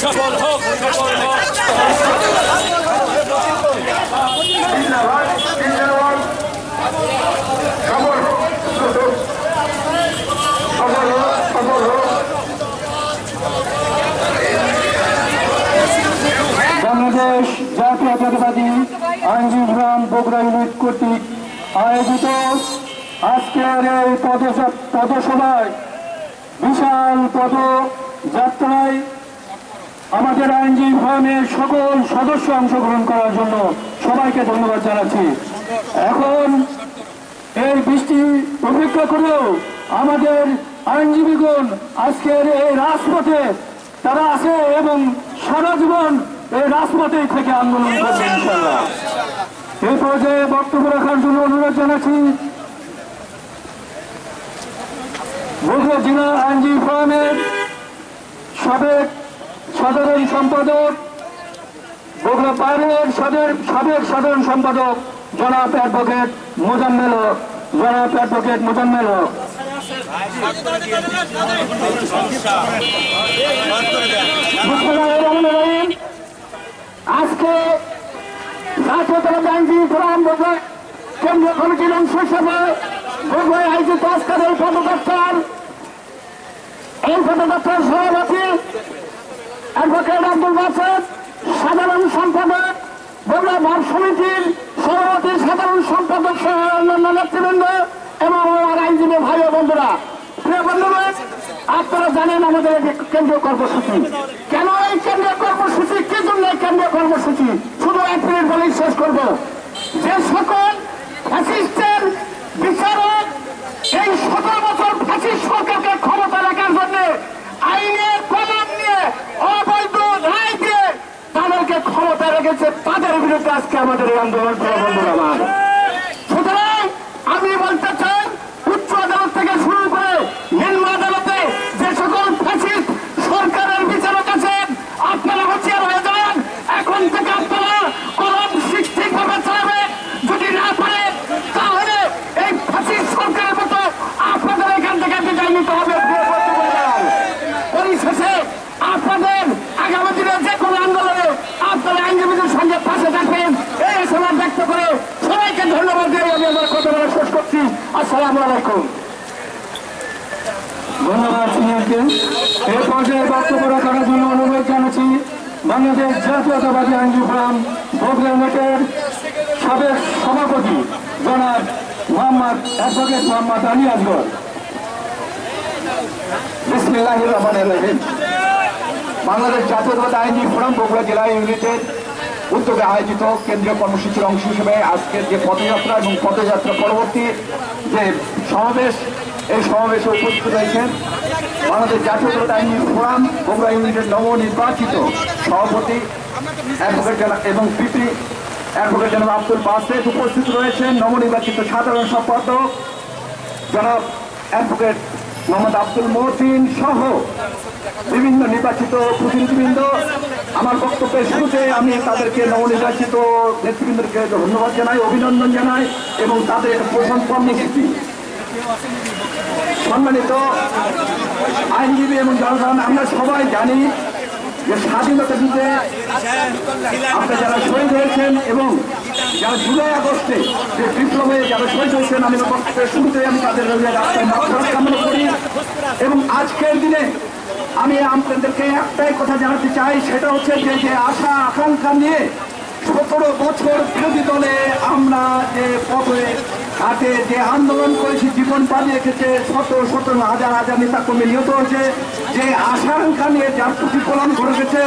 সফল হোক সফল হোক বাংলাদেশ জাতীয়তাবাদী আইনজীবী ফোরাম বগুড়া ইউনিট কর্তৃক আয়োজিত আজকের এই পদসা- পদসভায় বিশাল পদযাত্রায় আমাদের আইনজীবী ফোরামের সকল সদস্য অংশগ্রহণ করার জন্য সবাইকে ধন্যবাদ জানাচ্ছি। এখন এই বৃষ্টি উপেক্ষা করেও আমাদের আইনজীবীগণ আজকের এই রাজপথে তারা আছে এবং সারা জীবন এই রাজপথে থেকে আন্দোলন করবে এই পর্যায়ে বক্তব্য রাখার জন্য অনুরোধ জানাচ্ছি। জেলা আইনজীবী ফোরামের সাবেক সাধারণ সম্পাদক, বগুড়া বাইরের সাবেক সাবেক সাধারণ সম্পাদক, জনাব অ্যাডভোকেট মোজাম্মেল হক, জনাব অ্যাডভোকেট মোজাম্মেল হক। আজকে সভাপতি অ্যাডভোকেট আব্দুল বাসেদ সাধারণ সম্পাদক, বগুড়া ভাব সমিতির সভাপতি, সাধারণ সম্পাদক সহ অন্যান্য নেতৃবৃন্দ এবং আমার আইনজীবী ভাই ও বন্ধুরা। প্রিয় বন্ধুগণ, আপনারা জানেন আমাদের কেন্দ্রীয় কর্মসূচি। কেন এই কেন্দ্রীয় কর্মসূচি? কি জন্য এই কেন্দ্রীয় কর্মসূচি? শুধু এক বলেই শেষ করব। যে সকল ফ্যাসিস্টের বিচারক, এই সতেরো বছর ফ্যাসিস্ট সরকারকে ক্ষমতা রাখার জন্য আইনের কলম নিয়ে অবৈধ রায় দিয়ে তাদেরকে ক্ষমতা রেখেছে তাদের বিরুদ্ধে আজকে আমাদের এই আন্দোলন বন্ধুরা আমার সুতরাং আমি বলতে চাই উচ্চ আদালত থেকে শুরু করে নিম্ন আদালতে যে সকল ফ্যাসিস্ট সরকারের বিচারক আছেন আপনারা হুঁশিয়ার হয়ে যান এখন থেকে আপনারা কলম ঠিকভাবে চালাবেন যদি না পারেন তাহলে এই ফ্যাসিস্ট সরকারের মতো আপনাদের এখান থেকে বিদায় নিতে হবে প্রিয় বন্ধুগণ। পরিশেষে আপনাদের আগামী দিনে যে কোনো আন্দোলনে আপনারা আইনজীবীদের সঙ্গে পাশে থাকবেন এই আশাবাদ ব্যক্ত করে সবাইকে ধন্যবাদ দিয়ে আমি আমার কথা বলা শেষ করছি ধন্যবাদ, সিনিয়রকে। এই পর্যায়ে বক্তব্য সভাপতি জনাব মোহাম্মদ অ্যাডভোকেট মোহাম্মদ আলী আসগর বাংলাদেশ জাতীয়তাবাদী আইনজীবী ফোরাম বগুড়া জেলা ইউনিটের উদ্যোগে আয়োজিত কেন্দ্রীয় কর্মসূচির অংশ হিসেবে আজকের যে পদযাত্রা এবং পদযাত্রা পরবর্তী যে সমাবেশ, এই সমাবেশে উপস্থিত রয়েছেন বাংলাদেশ জাতীয়তাবাদী আইনজীবী ফোরাম, বগুড়া ইউনিটের নবনির্বাচিত সভাপতি অ্যাডভোকেট এবং পিপি অ্যাডভোকেট জনাব আব্দুল বাসেদ উপস্থিত রয়েছেন। নবনির্বাচিত সাধারণ সম্পাদক জনাব অ্যাডভোকেট মোহাম্মদ আব্দুল মহসিন সহ বিভিন্ন নির্বাচিত প্রতিনিধিবৃন্দ আমার বক্তব্যের শুরুতে আমি তাদেরকে নবনির্বাচিত নেতৃবৃন্দকে ধন্যবাদ জানাই, অভিনন্দন জানাই এবং তাদের প্রশংসা কর্মসূচি সম্মানিত আইনজীবী এবং জনগণ আমরা সবাই জানি যে স্বাধীনতা যুদ্ধে আপনারা যারা শহীদ হয়েছেন এবং যারা জুলাই আগস্টে যে বিপ্লবে যারা শহীদ হয়েছেন, আমি শুরুতে আমি তাদের কামনা করি। এবং আজকের দিনে আমি আপনাদেরকে একটাই কথা জানাতে চাই, সেটা হচ্ছে যে যে আশা, আকাঙ্ক্ষা নিয়ে সতেরো বছর বিরোধী দলে আমরা যে পথে ঘাটে যে আন্দোলন করেছি, জীবন পালিয়ে রেখেছে, শত শত হাজার হাজার নেতা কর্মী নিহত হয়েছে, যে আশা আকাঙ্ক্ষা নিয়ে যার প্রতিফলন ঘটে গেছে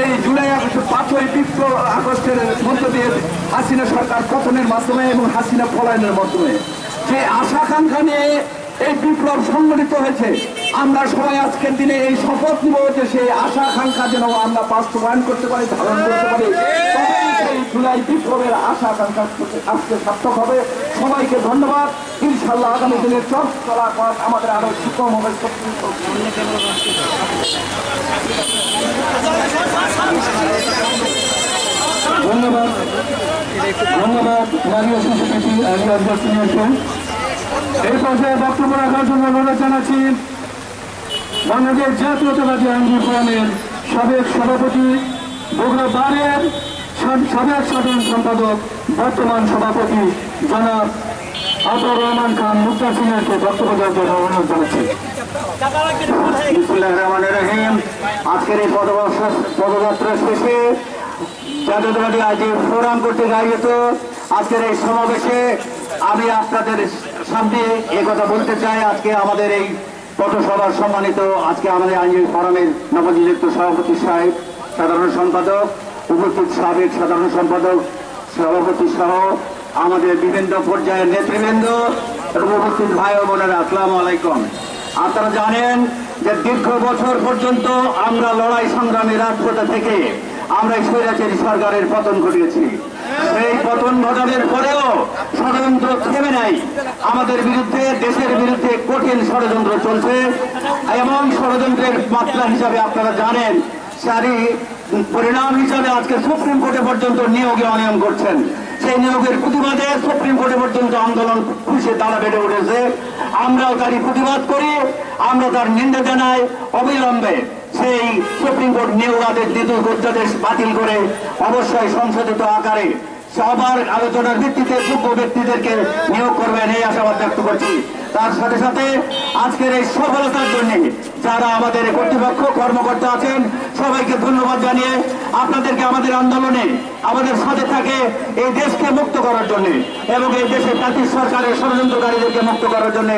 এই জুলাই আগস্ট, পাঁচই বিপ্লব আগস্টের মধ্য দিয়ে হাসিনা সরকার পতনের মাধ্যমে এবং হাসিনা পলায়নের মাধ্যমে। যে আশা আকাঙ্ক্ষা নিয়ে এই বিপ্লব সংগঠিত হয়েছে, আমরা সবাই আজকের দিনে এই শপথ নিব যে সেই আশা আকাঙ্ক্ষা যেন আমরা বাস্তবায়ন করতে পারি, ধারণ করতে পারি। আশা আজকে হবে। সবাইকে ধন্যবাদ। ইনশাল্লাহ আগামী দিনের চল চলা পথ আমাদের আরও সুগম হবে। ধন্যবাদ। ধন্যবাদ। জানাচ্ছি, বাংলাদেশ জাতীয়তাবাদী আইনজীবী ফোরামের সাবেক সভাপতি বগুড়া বারের সাবেক সাধারণ সম্পাদক, বর্তমান সভাপতি জনাব আতর রহমান খান মুক্তা সিংহকে বক্তব্য দেওয়ার জন্য অনুরোধ জানাচ্ছি। আজকের এই পদযাত্রা- শেষে জাতীয়তাবাদী আইনজীবী ফোরাম কর্তৃক আয়োজিত আজকের এই সমাবেশে আমি আপনাদের সামনে এ কথা বলতে চাই। আজকে আমাদের এই পথসভার সম্মানিত, আজকে আমাদের আইনজীবী ফোরামের নবনিযুক্ত সভাপতি সাহেব, সাধারণ সম্পাদক। উপস্থিত সাবেক সাধারণ সম্পাদক সভাপতি সহ আমাদের বিভিন্ন পর্যায়ের নেতৃবৃন্দ এবং উপস্থিত ভাই ও বোনেরা, আসসালামু আলাইকুম। আপনারা জানেন যে দীর্ঘ বছর পর্যন্ত আমরা লড়াই সংগ্রামী রাজপথে থেকে আমরা স্বৈরাচারী সরকারের পতন ঘটিয়েছি। সেই পতন ঘটানোর পরেও ষড়যন্ত্র থেমে নাই। আমাদের বিরুদ্ধে, দেশের বিরুদ্ধে কঠিন ষড়যন্ত্র চলছে এবং ষড়যন্ত্রের মাত্রা হিসাবে আপনারা জানেন, সারি পরিণাম হিসাবে আজকে সুপ্রিম কোর্টে পর্যন্ত নিয়োগে অনিয়ম করছেন। সেই নিয়োগের প্রতিবাদে সুপ্রিম কোর্টে পর্যন্ত আন্দোলন খুশি তারা বেড়ে উঠেছে। আমরাও তারই প্রতিবাদ করি, আমরা তার নিন্দা জানাই। অবিলম্বে সেই সুপ্রিম কোর্ট নিয়োগ আদেশ দ্বিতীয় অধ্যাদেশ বাতিল করে অবশ্যই সংশোধিত আকারে সবার আলোচনার ভিত্তিতে যোগ্য ব্যক্তিদেরকে নিয়োগ করবেন এই আশাবাদ ব্যক্ত করছি। তার সাথে সাথে আজকের এই সফলতার জন্য যারা আমাদের কর্তৃপক্ষ কর্মকর্তা আছেন, সবাইকে ধন্যবাদ জানিয়ে আপনাদেরকে আমাদের আন্দোলনে আমাদের সাথে থাকে এই দেশকে মুক্ত করার জন্য এবং এই দেশের জাতীয় সরকারের ষড়যন্ত্রকারীদেরকে মুক্ত করার জন্য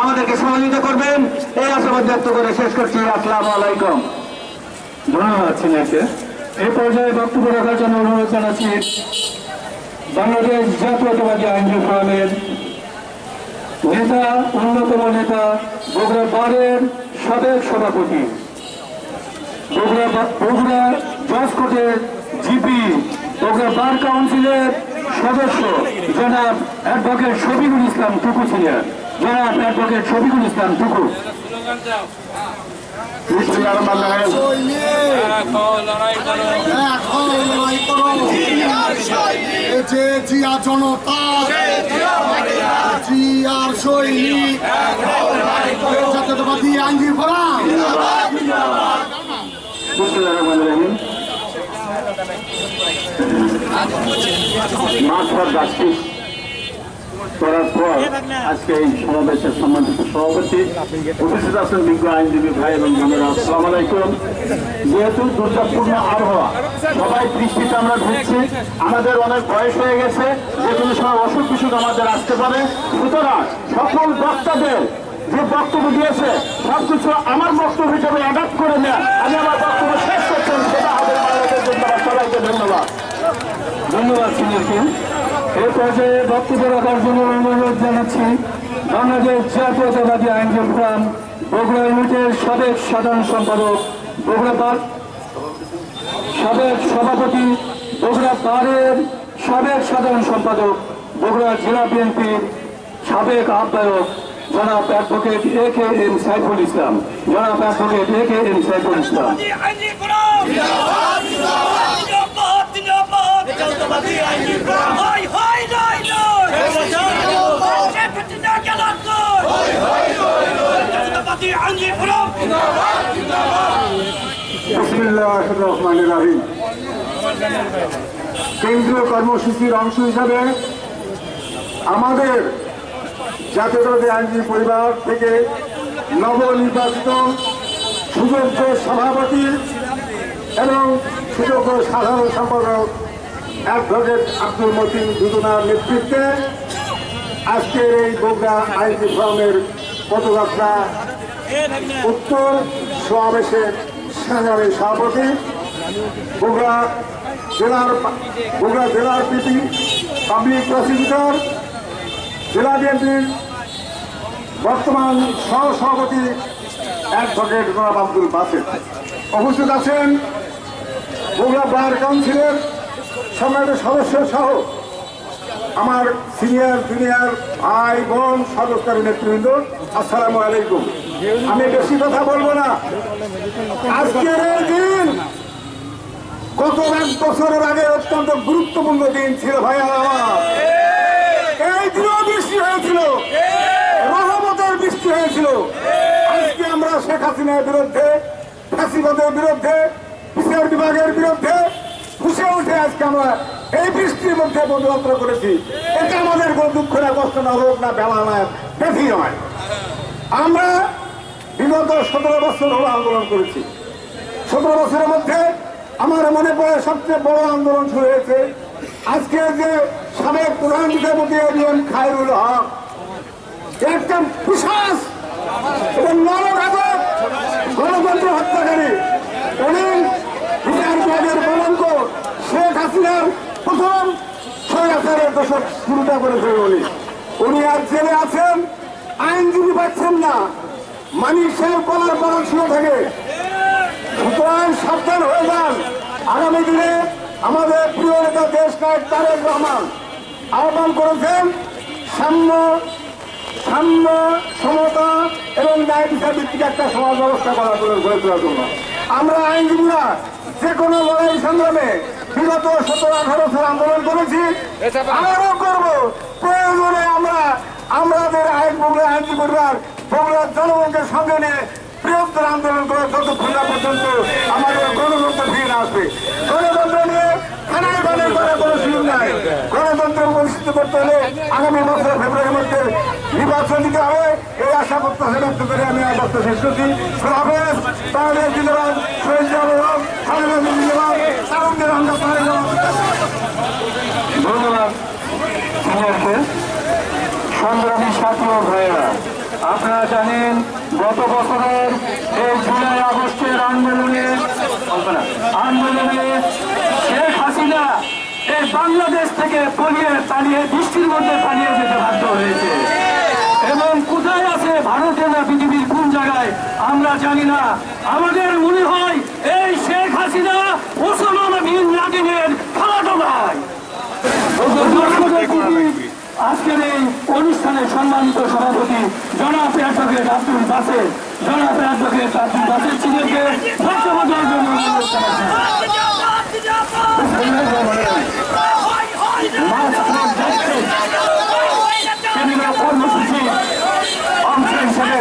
আমাদেরকে সহযোগিতা করবেন। এই আশাবাদ ব্যক্ত করে শেষ করছি। আসসালামু আলাইকুম। ধন্যবাদ এই পর্যায়ে বক্তব্য রাখার জন্য অনুরোধ জানাচ্ছি। বাংলাদেশ জাতীয়তাবাদী আইনজীবী ফোরামের নেতা অন্যতম নেতা বগুড়া বারের সাবেক সভাপতি বগুড়া বগুড়া জিপি বগুড়া বার কাউন্সিলের সদস্য জনাব অ্যাডভোকেট শফিকুল ইসলাম টুকু ছিলেন জনাব অ্যাডভোকেট শফিকুল ইসলাম টুকু লড়াই করো যে জিয়া জনতা। জিয়ার সৈনিক। জাতীয়তাবাদী আইনজীবী ফোরাম। মাঠ ফর জাস্টিস করার পর আজকে এই সমাবেশের সম্মানিত সভাপতি উপস্থিত আছেন বিজ্ঞ আইনজীবী ভাই এবং বোনেরা। আসসালাম আলাইকুম। যেহেতু দুর্গাপূর্ণ আবহাওয়া সবাই বৃষ্টিতে আমরা ভুগছি আমাদের অনেক বয়স হয়ে গেছে যে কোনো সময় অসুখ বিসুখ আমাদের আসতে পারে। সুতরাং সকল বক্তাদের যে বক্তব্য দিয়েছে সবকিছু আমার বক্তব্য হিসেবে অ্যাডাপ্ট করে নেয় আমি আমার বক্তব্য শেষ করছেন সেটা হবে বাংলাদেশের ধন্যবাদ সবাইকে ধন্যবাদ। ধন্যবাদ সিনিয়রকে এই পর্যায়ে বক্তব্য রাখার জন্য অনুরোধ জানাচ্ছি, বাংলাদেশ জাতীয়তাবাদী আইনজীবী ফোরাম বগুড়া ইউনিটের সাবেক সাধারণ সম্পাদক, বগুড়া বার সাবেক সভাপতি, বগুড়া বারের সাবেক সাধারণ সম্পাদক, বগুড়া জেলা বিএনপির সাবেক আহ্বায়ক, জনাব advocate A K M Saiful Islam. জনাব advocate A K M Saiful Islam. জিন্দাবাদ হাই হাই নাই নাই জিন্দাবাদ জিন্দাবাদ গেলাত হাই হাই জিন্দাবাদ আইনি করো বিসমিল্লাহির রহমানির রহিম কেন্দ্রীয় কর্মসূচির অংশ হিসাবে আমাদের জাতীয়তাবাদী আইনজীবী পরিবার থেকে নবনির্বাচিত সুযোগ্য সভাপতি এবং সুযোগ্য সাধারণ সম্পাদক অ্যাডভোকেট আব্দুল মতিন দুজনার নেতৃত্বে আজকের এই বগুড়া আইনজীবী ফোরামের পদযাত্রা উত্তর সমাবেশের সংগ্রামী সভাপতি, বগুড়া জেলার বগুড়া জেলার পিপি, পাবলিক প্রসিকিউটর, জেলা বিএনপির বর্তমান সহ সভাপতি অ্যাডভোকেট জনাব আব্দুল বাসেদ উপস্থিত আছেন বগুড়া বার কাউন্সিলের সম্মানিত সদস্য সহ আমার সিনিয়র জুনিয়র ভাই, বোন সদস্যের নেতৃবৃন্দ, আসসালামু আলাইকুম। আমি বেশি কথা বলব না। আজকের এই দিন গত এক বছরের আগে অত্যন্ত গুরুত্বপূর্ণ দিন ছিল ভাই আমার। এই দিনও বৃষ্টি হয়েছিল। রহমতের বৃষ্টি হয়েছিল। আজকে আমরা শেখ হাসিনার বিরুদ্ধে ফাঁসিবাদের বিরুদ্ধে, বিচার বিভাগের বিরুদ্ধে, ফুসে উঠে আজকে আমরা এই বৃষ্টির মধ্যে পদযাত্রা করেছি। এটা আমাদের কোনো দুঃখ না, কষ্ট না হোক না, বেলা না ব্যাধি নয়। আমরা বিগত সতেরো বছর হলো আন্দোলন করেছি। সতেরো বছরের মধ্যে আমার মনে পড়ে সবচেয়ে বড় আন্দোলন শুরু হয়েছে। আজকে যে সাবেক প্রধান বিচারপতি এম খায়রুল হক একটা বিশ্বাস এবং নরঘাতক গণতন্ত্র হত্যাকারী উনি বিচার বিভাগের শেখ হাসিনার প্রথম হাজারের দশক শুরুটা করেছেন উনি উনি আর জেলে আছেন, আইনজীবী পাচ্ছেন না। মানিক সাহেব কলার পালন শুরু থাকে। সুতরাং সাবধান হয়ে যান। আগামী দিনে আমাদের প্রিয় নেতা দেশ নায়ক তারেক রহমান আহ্বান করেছেন, সাম্য সাম্য সমতা এবং ন্যায় বিচার ভিত্তিক একটা সমাজ ব্যবস্থা জন্য গড়ে তোলার জন্য। আমরা আইনজীবীরা যে কোনো লড়াই সংগ্রামে বিগত সতেরো আঠারো সাল আন্দোলন করেছি। আরও করব। প্রয়োজনে আমরা আমাদের আইন বগুড়া আইনজীবীরা বগুড়ার জনগণকে সঙ্গে নিয়ে বৃহত্তর আন্দোলন করে যতক্ষণ না পর্যন্ত আমাদের গণতন্ত্র ফিরে আসবে। গণতন্ত্র নিয়ে খানায় বানাই করার কোনো সুযোগ নাই। গণতন্ত্র প্রতিষ্ঠিত করতে হলে আগামী বছর ফেব্রুয়ারির মধ্যে নির্বাচন দিতে হবে। এই আশা প্রত্যাশা ব্যক্ত করে আমি আমার শেষ করছি। হাফেজ বাংলাদেশ জিন্দাবাদ, শহীদ জিন্দাবাদ খালেদা জিন্দাবাদ তারেক ধন্যবাদ। সংগ্রামী সাথী ভাইয়েরা, আপনারা জানেন, গত বছরের এই জুলাই আগস্টের আন্দোলনে আন্দোলনে শেখ হাসিনা এই বাংলাদেশ থেকে পলিয়ে পালিয়ে বৃষ্টির মধ্যে পালিয়ে যেতে বাধ্য হয়েছে এবং কোথায় আছে ভারতের না পৃথিবীর কোন জায়গায় আমরা জানি না আমাদের মনে হয় এই শেখ হাসিনা ওসমান আজকের এই অনুষ্ঠানে সম্মানিত সভাপতি জনাব অ্যাডভোকেট আব্দুল বাসের বাসের জানাচ্ছি। মাস আপনার দায়িত্বে বিভিন্ন কর্মসূচি অংশ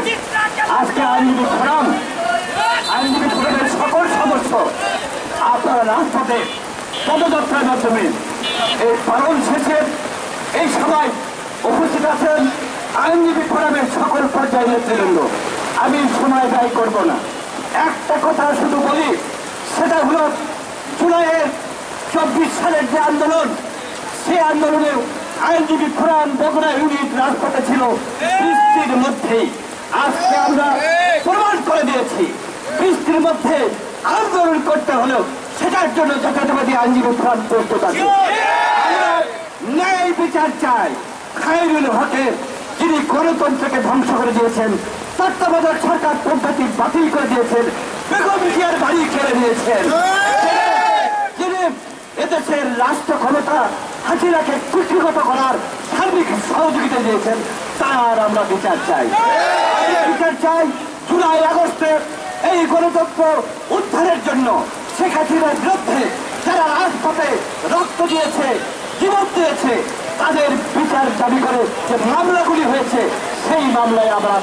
আজকে আইনজীবী ফোরাম আইনজীবী ফোরামের সকল সদস্য আপনারা রাজপথে পদযাত্রার মাধ্যমে এই পালন শেষে এই সভায় উপস্থিত আছেন আইনজীবী ফোরামের সকল পর্যায়ের নেতৃবৃন্দ। আমি সময় ব্যয় করব না। একটা কথা শুধু বলি, সেটা হলো জুলাইয়ের চব্বিশ সালের যে আন্দোলন, সেই আন্দোলনে আইনজীবী ফোরাম বগুড়া ইউনিট রাজপথে ছিল বৃষ্টির মধ্যেই আজকে আমরা প্রমাণ করে দিয়েছি, বৃষ্টির মধ্যে আন্দোলন করতে হলেও সেটার জন্য জাতীয়তাবাদী আইনজীবী ফোরাম প্রস্তুত আছে। ন্যায় বিচার চাই। খায়রুল হকের যিনি গণতন্ত্রকে ধ্বংস করে দিয়েছেন, তত্ত্বাবধায়ক সরকার পদ্ধতি বাতিল করে দিয়েছেন, বেগম জিয়ার বাড়ি কেড়ে নিয়েছেন যিনি এদেশের রাষ্ট্র ক্ষমতা হাসিনাকে কুষ্ঠিগত করার সার্বিক সহযোগিতা দিয়েছেন তার আমরা বিচার চাই। বিচার চাই জুলাই আগস্টে এই গণতন্ত্র উদ্ধারের জন্য। শেখ হাসিনার বিরুদ্ধে যারা রাজপথে রক্ত দিয়েছে জীবন দিয়েছে তাদের বিচার দাবি করে যে মামলাগুলি হয়েছে সেই মামলায় আমরা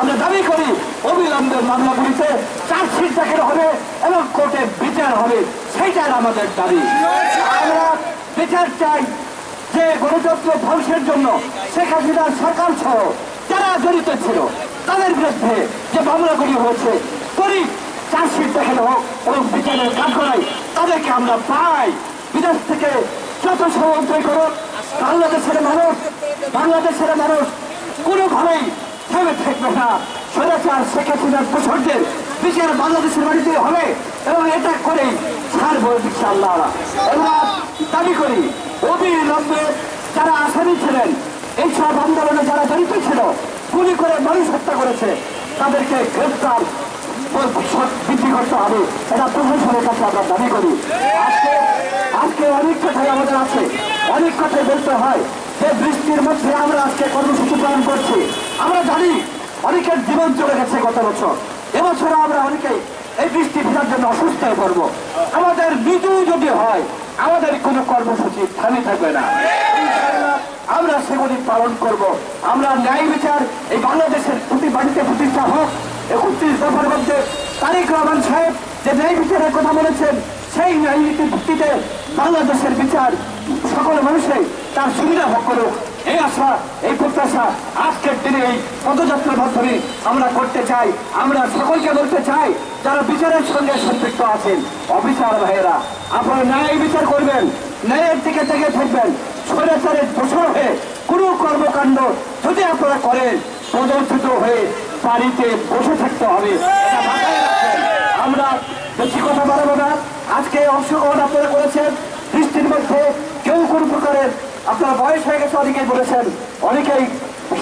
আমরা দাবি করি, অবিলম্বে মামলাগুলিতে চার্জশিট দাখিল হবে এবং কোর্টে বিচার হবে। সেইটার আমাদের দাবি। আমরা বিচার চাই যে গণতন্ত্র ধ্বংসের জন্য শেখ হাসিনার সরকার সহ যারা জড়িত ছিল, তাদের বিরুদ্ধে যে মামলাগুলি হয়েছে, করি চার্জশিট দেখানো হোক এবং বিচারের কাজ করাই তাদেরকে আমরা পাই। বিদেশ থেকে যত ষড়যন্ত্র করুক, বাংলাদেশের মানুষ বাংলাদেশের মানুষ কোনোভাবেই থেমে থাকবে না। স্বৈরাচার শেখ হাসিনার পোষকদের বিচার বাংলাদেশের বাড়িতে হবে এবং এটা করেই ছাড়বো ইনশাআল্লাহ। আমরা দাবি করি অবিলম্বে যারা আসামি ছিলেন এইসব আন্দোলনে যারা জড়িত ছিল, গুলি করে মানুষ হত্যা করেছে, তাদেরকে গ্রেফতার বৃদ্ধি করতে হবে। এটা প্রশাসনের কাছে আমরা দাবি করি। আজকে আজকে অনেক কথাই আমাদের আছে। অনেক কথাই বলতে হয়। যে বৃষ্টির মধ্যে আমরা আজকে কর্মসূচি পালন করছি আমরা জানি অনেকের জীবন চলে গেছে গত বছর। এবছর আমরা অনেকেই এই বৃষ্টি ভিড়ার জন্য অসুস্থ হয়ে পড়ব। আমাদের মৃত্যু যদি হয়, আমাদের কোনো কর্মসূচি থামি থাকবে না। আমরা সেগুলি পালন করব। আমরা ন্যায় বিচার এই বাংলাদেশের প্রতি বাড়িতে প্রতিষ্ঠা হোক। একত্রিশ দফার মধ্যে তারেক রহমান সাহেব যে ন্যায় বিচারের কথা বলেছেন, সেই ন্যায় নীতির ভিত্তিতে বাংলাদেশের বিচার সকল মানুষই তার সুবিধা ভোগ করুক। এই আশা, এই প্রত্যাশা, আজকের দিনে এই পদযাত্রার মাধ্যমে আমরা করতে চাই, আমরা সকলকে বলতে চাই, যারা বিচারের সঙ্গে সম্পৃক্ত আছেন, অফিসার ভাইয়েরা, আপনারা ন্যায় বিচার করবেন, ন্যায়ের দিকে থেকে থাকবেন, স্বৈরাচারের দোষর হয়ে কোনো কর্মকাণ্ড যদি আপনারা করেন, প্রদর্শিত হয়ে বাড়িতে বসে থাকতে হবে আমরা বেশি কথা বাড়াবো না। আজকে অংশগ্রহণ আপনারা করেছেন, বৃষ্টির মধ্যে কেউ কোনো প্রকারের আপনার বয়স হয়ে গেছে, অনেকেই বলেছেন, অনেকেই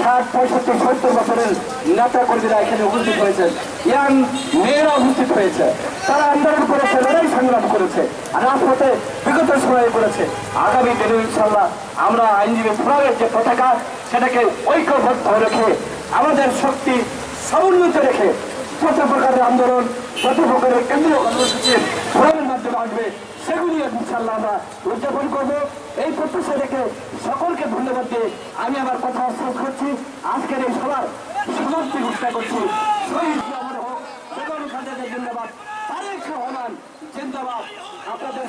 ষাট, পঁয়ষট্টি, সত্তর বছরের নেতা কর্মীরা এখানে উপস্থিত হয়েছেন, ইয়াং মেয়েরা উপস্থিত হয়েছে। তারা আন্দোলন করেছে, লড়াই সংগ্রাম করেছে, রাজপথে বিগত সময়ে করেছে আগামী দিনে ইনশাল্লাহ আমরা আইনজীবী ফোরামের যে পতাকা, সেটাকে ঐক্যবদ্ধ রেখে, আমাদের শক্তি সমুন্নত রেখে যত প্রকারের আন্দোলন যত প্রকারের কেন্দ্রীয় কর্মসূচি ফোরামের মাধ্যমে আসবে। সেগুলি ইনশাল্লাহ আমরা উদযাপন করব। এই প্রত্যাশা রেখে সকলকে ধন্যবাদ দিয়ে আমি আমার কথা শেষ করছি। আজকের এই সবার সমাপ্তি ঘোষণা করছি। ধন্যবাদ আপনাদের